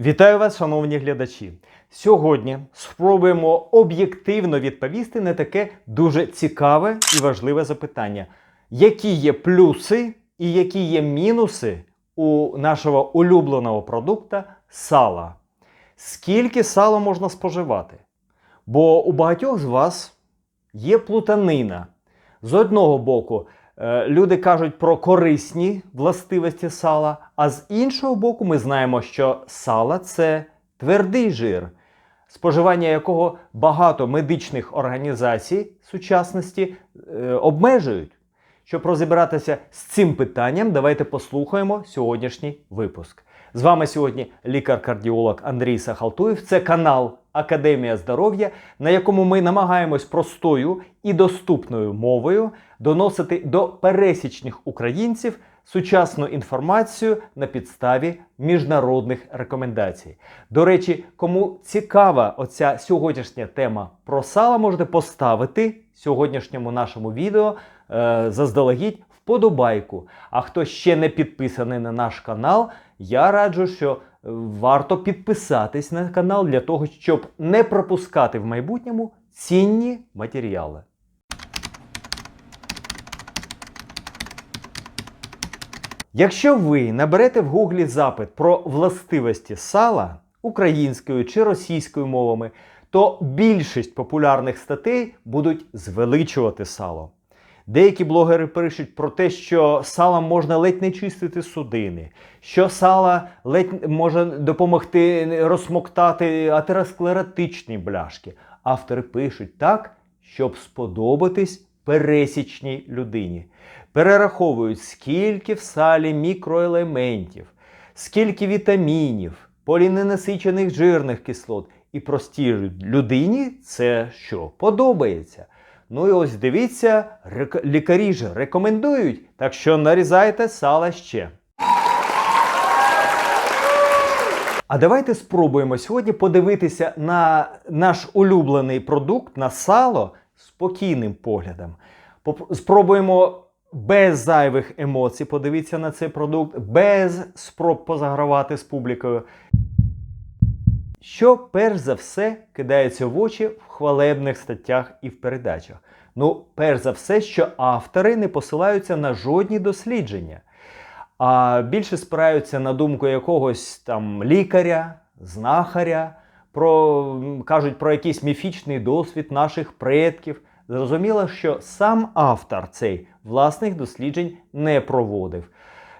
Вітаю вас, шановні глядачі. Сьогодні спробуємо об'єктивно відповісти на таке дуже цікаве і важливе запитання: які є плюси і які є мінуси у нашого улюбленого продукта сала? Скільки сала можна споживати? Бо у багатьох з вас є плутанина. З одного боку, люди кажуть про корисні властивості сала, а з іншого боку, ми знаємо, що сало це твердий жир, споживання якого багато медичних організацій сучасності е, обмежують. Щоб розібратися з цим питанням, давайте послухаємо сьогоднішній випуск. З вами сьогодні лікар-кардіолог Андрій Сахалтуєв. Це канал Академія здоров'я, на якому ми намагаємось простою і доступною мовою доносити до пересічних українців сучасну інформацію на підставі міжнародних рекомендацій. До речі, кому цікава оця сьогоднішня тема про сало, можете поставити сьогоднішньому нашому відео е, заздалегідь вподобайку. А хто ще не підписаний на наш канал, я раджу, що варто підписатись на канал для того, щоб не пропускати в майбутньому цінні матеріали. Якщо ви наберете в гуглі запит про властивості сала українською чи російською мовами, то більшість популярних статей будуть звеличувати сало. Деякі блогери пишуть про те, що салом можна ледь не чистити судини, що сало ледь може допомогти розсмоктати атеросклеротичні бляшки. Автори пишуть так, щоб сподобатись пересічній людині. Перераховують, скільки в салі мікроелементів, скільки вітамінів, поліненасичених жирних кислот. І простій людині це що подобається. Ну і ось дивіться, лікарі ж рекомендують, так що нарізайте сало ще. А давайте спробуємо сьогодні подивитися на наш улюблений продукт, на сало спокійним поглядом. Спробуємо без зайвих емоцій подивитися на цей продукт, без спроб позагравати з публікою. Що перш за все кидається в очі в хвалебних статтях і в передачах? Ну, перш за все, що автори не посилаються на жодні дослідження, а більше спираються на думку якогось там лікаря, знахаря, про, кажуть про якийсь міфічний досвід наших предків. Зрозуміло, що сам автор цей власних досліджень не проводив.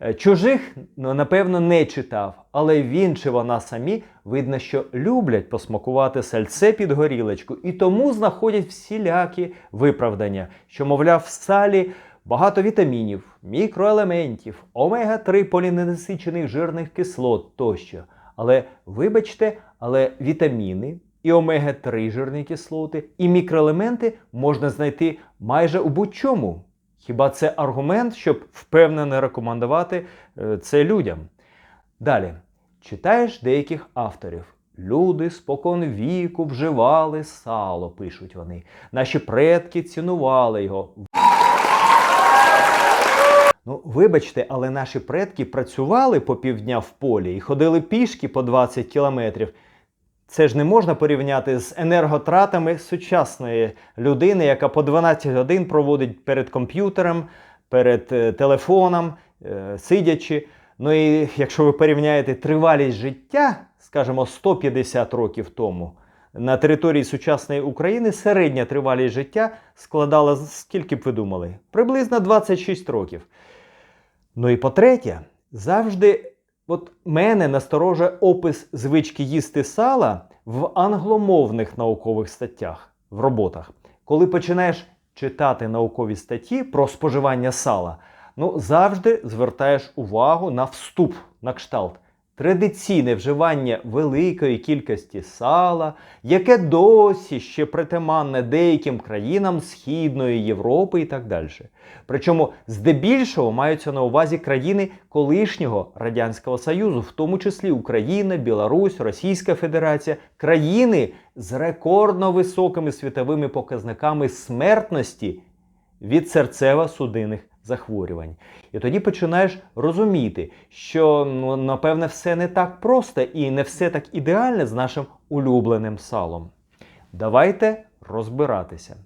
Е, Чужих, ну, напевно, не читав, але він чи вона самі видно, що люблять посмакувати сальце під горілочку і тому знаходять всілякі виправдання, що, мовляв, в салі багато вітамінів, мікроелементів, омега-3 поліненасичених жирних кислот тощо. Але вибачте, але вітаміни і омега-3 жирні кислоти, і мікроелементи можна знайти майже у будь-чому. Хіба це аргумент, щоб впевнено рекомендувати е, це людям? Далі читаєш деяких авторів. Люди спокон віку вживали сало, пишуть вони. Наші предки цінували його. Ну, вибачте, але наші предки працювали по півдня в полі і ходили пішки по 20 кілометрів. Це ж не можна порівняти з енерготратами сучасної людини, яка по 12 годин проводить перед комп'ютером, перед е, телефоном, е, сидячи. Ну і якщо ви порівняєте тривалість життя, скажімо, 150 років тому, на території сучасної України середня тривалість життя складала скільки б ви думали? Приблизно 26 років. Ну і по-третє, завжди от мене насторожує опис звички їсти сала в англомовних наукових статтях, в роботах. Коли починаєш читати наукові статті про споживання сала, ну завжди звертаєш увагу на вступ, на кшталт. Традиційне вживання великої кількості сала, яке досі ще притаманне деяким країнам Східної Європи і так далі. Причому здебільшого маються на увазі країни колишнього Радянського Союзу, в тому числі Україна, Білорусь, Російська Федерація, країни з рекордно високими світовими показниками смертності від серцево-судинних захворювань. І тоді починаєш розуміти, що ну, напевне все не так просто і не все так ідеально з нашим улюбленим салом. Давайте розбиратися.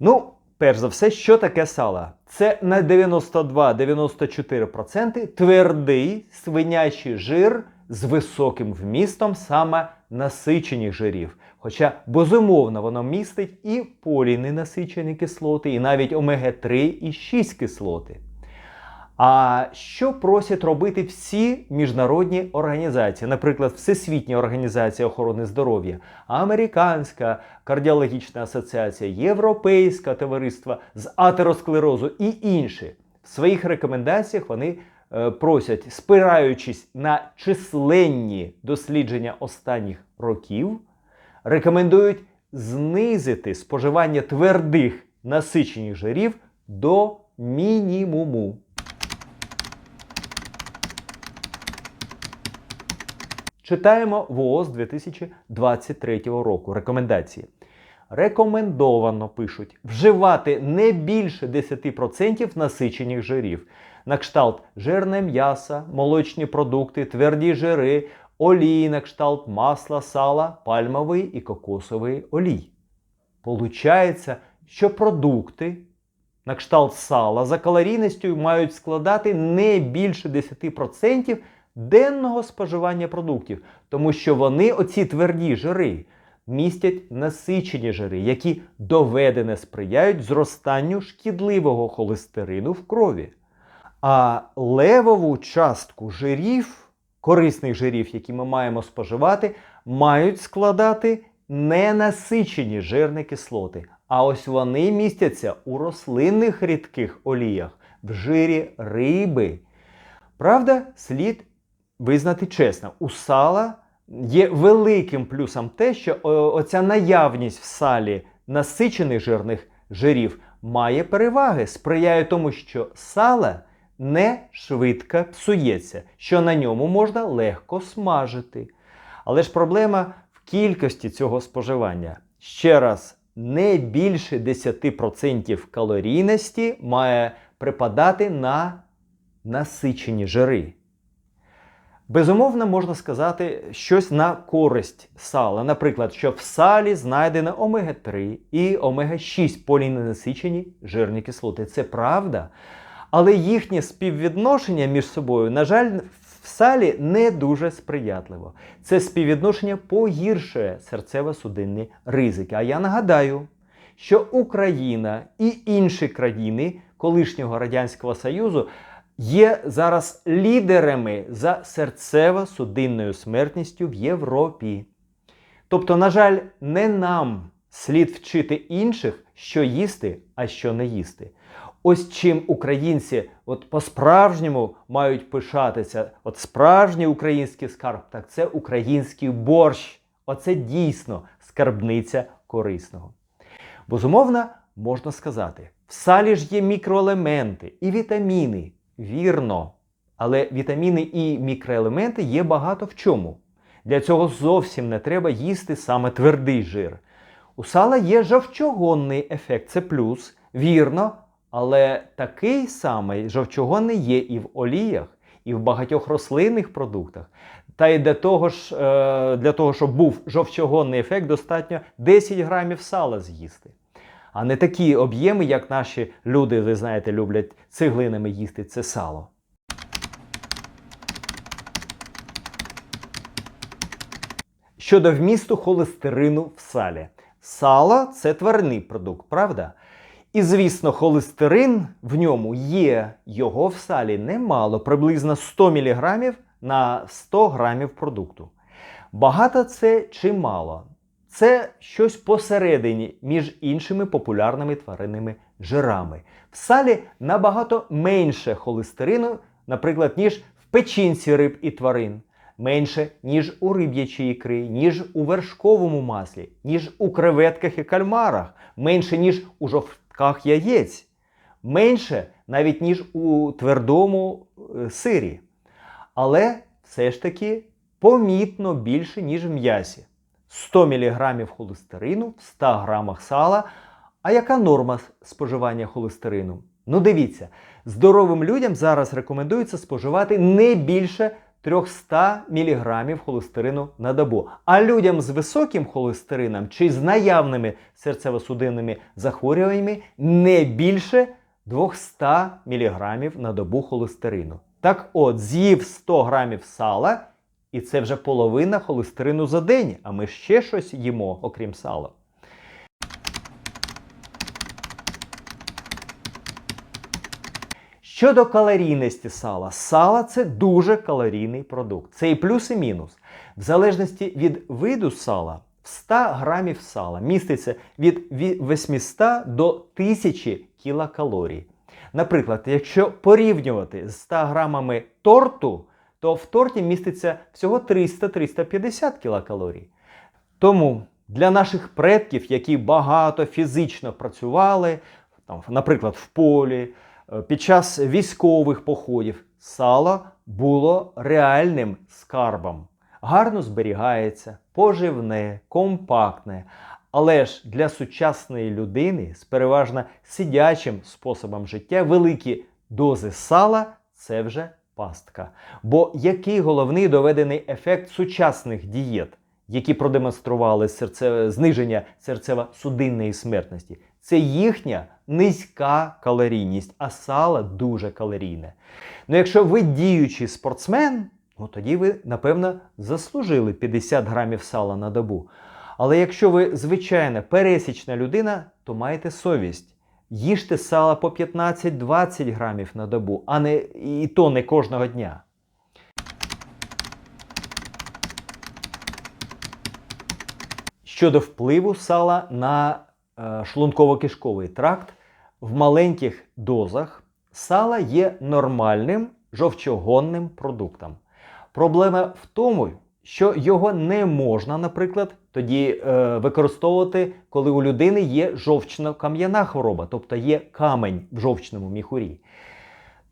Ну, перш за все, що таке сало? Це на 92-94% твердий свинячий жир з високим вмістом саме насичених жирів. Хоча, безумовно, воно містить і поліненасичені кислоти, і навіть омега-3 і 6 кислоти. А що просять робити всі міжнародні організації, наприклад, Всесвітня організація охорони здоров'я, Американська кардіологічна асоціація, Європейське товариство з атеросклерозу і інші в своїх рекомендаціях вони просять, спираючись на численні дослідження останніх років, рекомендують знизити споживання твердих насичених жирів до мінімуму. Читаємо ВООЗ 2023 року. Рекомендації. Рекомендовано пишуть вживати не більше 10% насичених жирів. На кшталт жирне м'ясо, молочні продукти, тверді жири, олії на кшталт масла, сала, пальмовий і кокосовий олій. Получається, що продукти на кшталт сала за калорійністю мають складати не більше 10% денного споживання продуктів, тому що вони, оці тверді жири, містять насичені жири, які доведене сприяють зростанню шкідливого холестерину в крові. А левову частку жирів, корисних жирів, які ми маємо споживати, мають складати ненасичені жирні кислоти. А ось вони містяться у рослинних рідких оліях, в жирі риби. Правда, слід визнати чесно, у сала є великим плюсом те, що о, оця наявність в салі насичених жирних жирів має переваги, сприяє тому, що сало не швидко псується, що на ньому можна легко смажити. Але ж проблема в кількості цього споживання. Ще раз, не більше 10% калорійності має припадати на насичені жири. Безумовно, можна сказати щось на користь сала. Наприклад, що в салі знайдено омега-3 і омега-6 поліненасичені жирні кислоти. Це правда. Але їхнє співвідношення між собою, на жаль, в салі не дуже сприятливо. Це співвідношення погіршує серцево-судинні ризики. А я нагадаю, що Україна і інші країни колишнього Радянського Союзу є зараз лідерами за серцево-судинною смертністю в Європі. Тобто, на жаль, не нам слід вчити інших, що їсти, а що не їсти. Ось чим українці от по-справжньому мають пишатися, от справжній український скарб, так це український борщ. Оце дійсно скарбниця корисного. Безумовно, можна сказати, в салі ж є мікроелементи і вітаміни. Вірно. Але вітаміни і мікроелементи є багато в чому. Для цього зовсім не треба їсти саме твердий жир. У сала є жовчогонний ефект, це плюс, вірно, але такий самий жовчогонний є і в оліях, і в багатьох рослинних продуктах. Та й для того, ж, е, для того, щоб був жовчогонний ефект, достатньо 10 грамів сала з'їсти. А не такі об'єми, як наші люди, ви знаєте, люблять цеглинами їсти це сало. Щодо вмісту холестерину в салі. Сало це тваринний продукт, правда? І, звісно, холестерин в ньому є, його в салі немало, приблизно 100 мг на 100 грамів продукту. Багато це чи мало? Це щось посередині між іншими популярними тваринними жирами. В салі набагато менше холестерину, наприклад, ніж в печінці риб і тварин, менше, ніж у риб'ячій ікри, ніж у вершковому маслі, ніж у креветках і кальмарах, менше, ніж у жовтках яєць, менше навіть ніж у твердому е, сирі. Але все ж таки помітно більше, ніж в м'ясі. 100 мг холестерину в 100 грамах сала. А яка норма споживання холестерину? Ну, дивіться, здоровим людям зараз рекомендується споживати не більше 300 мг холестерину на добу. А людям з високим холестерином чи з наявними серцево-судинними захворюваннями не більше 200 мг на добу холестерину. Так от, з'їв 100 грамів сала, і це вже половина холестерину за день, а ми ще щось їмо, окрім сала. Щодо калорійності сала, сало це дуже калорійний продукт. Це і плюс, і мінус. В залежності від виду сала, в 100 грамів сала міститься від 800 до 1000 кілокалорій. Наприклад, якщо порівнювати з 100 грамами торту, то в торті міститься всього 300-350 кілокалорій. Тому для наших предків, які багато фізично працювали, там, наприклад, в полі, під час військових походів, сало було реальним скарбом. Гарно зберігається, поживне, компактне. Але ж для сучасної людини з переважно сидячим способом життя великі дози сала це вже пастка. Бо який головний доведений ефект сучасних дієт, які продемонстрували серце... зниження серцево-судинної смертності? Це їхня низька калорійність, а сало дуже калорійне. Ну, якщо ви діючий спортсмен, ну тоді ви, напевно, заслужили 50 грамів сала на добу. Але якщо ви звичайна пересічна людина, то маєте совість. Їжте сала по 15-20 грамів на добу, а не і то не кожного дня. Щодо впливу сала на шлунково-кишковий тракт, в маленьких дозах сала є нормальним жовчогонним продуктом. Проблема в тому, що його не можна, наприклад, тоді е, використовувати, коли у людини є жовчно-кам'яна хвороба, тобто є камень в жовчному міхурі.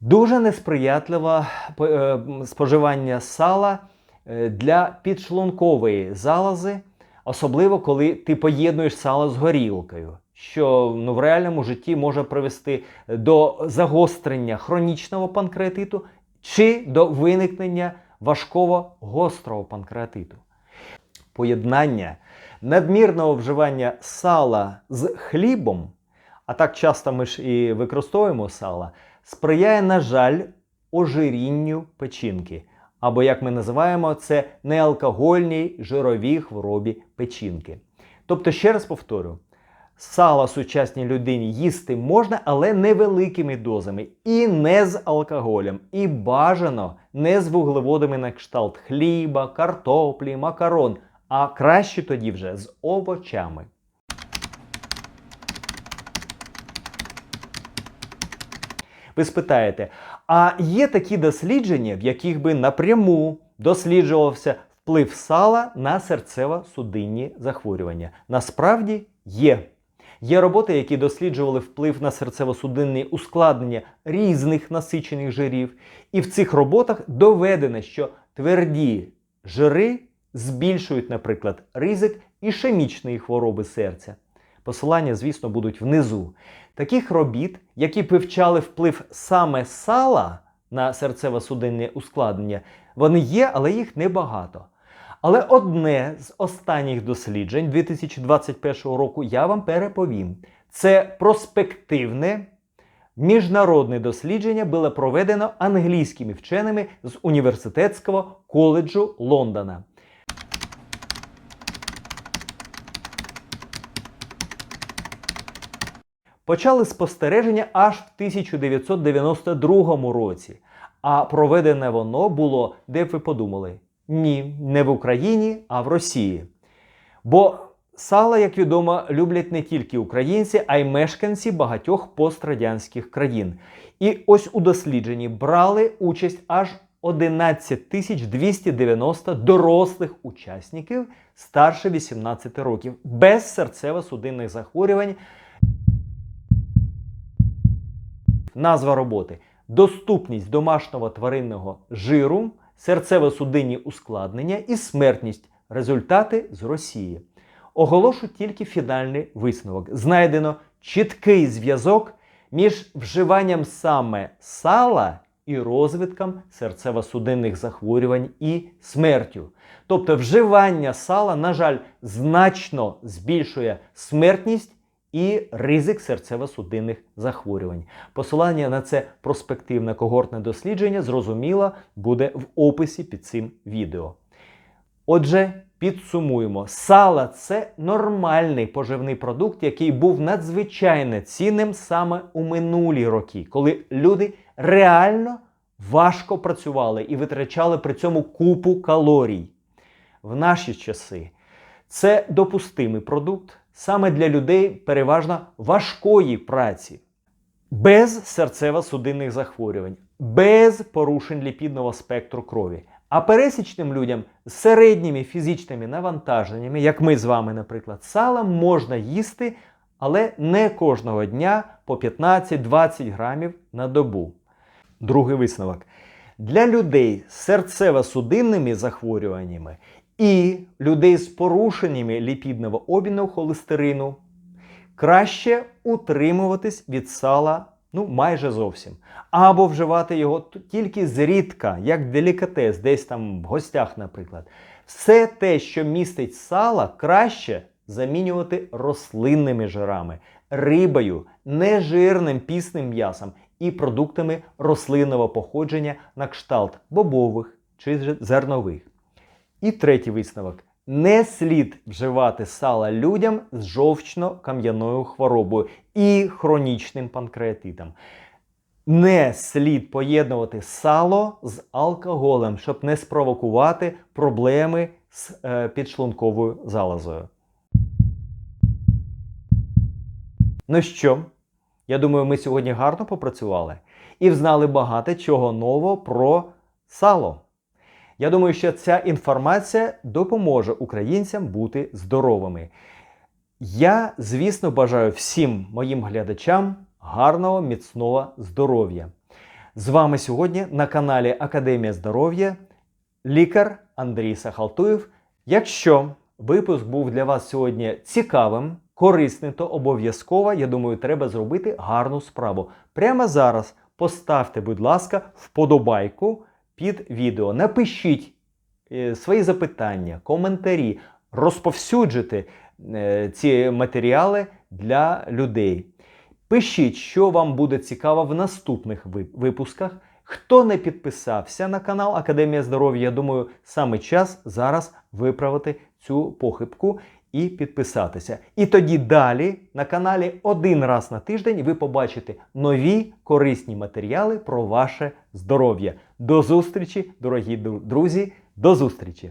Дуже несприятливе е, споживання сала е, для підшлункової залози, особливо коли ти поєднуєш сало з горілкою, що ну, в реальному житті може привести до загострення хронічного панкреатиту чи до виникнення важкого гострого панкреатиту. Поєднання надмірного вживання сала з хлібом, а так часто ми ж і використовуємо сало, сприяє, на жаль, ожирінню печінки. Або, як ми називаємо, це неалкогольній жировій хворобі печінки. Тобто, ще раз повторю, сало сучасній людині їсти можна, але невеликими дозами. І не з алкоголем. І бажано не з вуглеводами на кшталт хліба, картоплі, макарон, а краще тоді вже з овочами. Ви спитаєте, а є такі дослідження, в яких би напряму досліджувався вплив сала на серцево-судинні захворювання? Насправді є. Є роботи, які досліджували вплив на серцево-судинні ускладнення різних насичених жирів. І в цих роботах доведено, що тверді жири збільшують, наприклад, ризик ішемічної хвороби серця. Посилання, звісно, будуть внизу. Таких робіт, які вивчали вплив саме сала на серцево-судинне ускладнення, вони є, але їх небагато. Але одне з останніх досліджень 2021 року я вам переповім. Це проспективне міжнародне дослідження було проведено англійськими вченими з університетського коледжу Лондона. Почали спостереження аж в 1992 році. А проведене воно було, де б ви подумали? Ні, не в Україні, а в Росії. Бо сало, як відомо, люблять не тільки українці, а й мешканці багатьох пострадянських країн. І ось у дослідженні брали участь аж 11 тисяч 290 дорослих учасників старше 18 років без серцево-судинних захворювань. Назва роботи доступність домашнього тваринного жиру, серцево-судинні ускладнення і смертність результати з Росії. Оголошу тільки фінальний висновок. Знайдено чіткий зв'язок між вживанням саме сала і розвитком серцево-судинних захворювань і смертю. Тобто вживання сала, на жаль, значно збільшує смертність і ризик серцево-судинних захворювань. Посилання на це проспективне когортне дослідження зрозуміло буде в описі під цим відео. Отже, підсумуємо: сало це нормальний поживний продукт, який був надзвичайно цінним саме у минулі роки, коли люди реально важко працювали і витрачали при цьому купу калорій. В наші часи це допустимий продукт саме для людей переважно важкої праці, без серцево-судинних захворювань, без порушень ліпідного спектру крові. А пересічним людям з середніми фізичними навантаженнями, як ми з вами, наприклад, сала можна їсти, але не кожного дня по 15-20 грамів на добу. Другий висновок. Для людей з серцево-судинними захворюваннями і людей з порушеннями ліпідного обміну холестерину краще утримуватись від сала ну майже зовсім. Або вживати його тільки зрідка, як делікатес, десь там в гостях, наприклад. Все те, що містить сала, краще замінювати рослинними жирами, рибою, нежирним пісним м'ясом і продуктами рослинного походження на кшталт бобових чи зернових. І третій висновок. Не слід вживати сала людям з жовчно-кам'яною хворобою і хронічним панкреатитом. Не слід поєднувати сало з алкоголем, щоб не спровокувати проблеми з е, підшлунковою залозою. Ну що, я думаю, ми сьогодні гарно попрацювали і взнали багато чого нового про сало. Я думаю, що ця інформація допоможе українцям бути здоровими. Я, звісно, бажаю всім моїм глядачам гарного, міцного здоров'я. З вами сьогодні на каналі Академія здоров'я лікар Андрій Сахалтуєв. Якщо випуск був для вас сьогодні цікавим, корисним, то обов'язково, я думаю, треба зробити гарну справу. Прямо зараз поставте, будь ласка, вподобайку під відео. Напишіть е, свої запитання, коментарі, розповсюджуйте е, ці матеріали для людей. Пишіть, що вам буде цікаво в наступних випусках. Хто не підписався на канал Академія здоров'я, я думаю, саме час зараз виправити цю похибку і підписатися. І тоді далі на каналі один раз на тиждень ви побачите нові корисні матеріали про ваше здоров'я. До зустрічі, дорогі друзі, до зустрічі!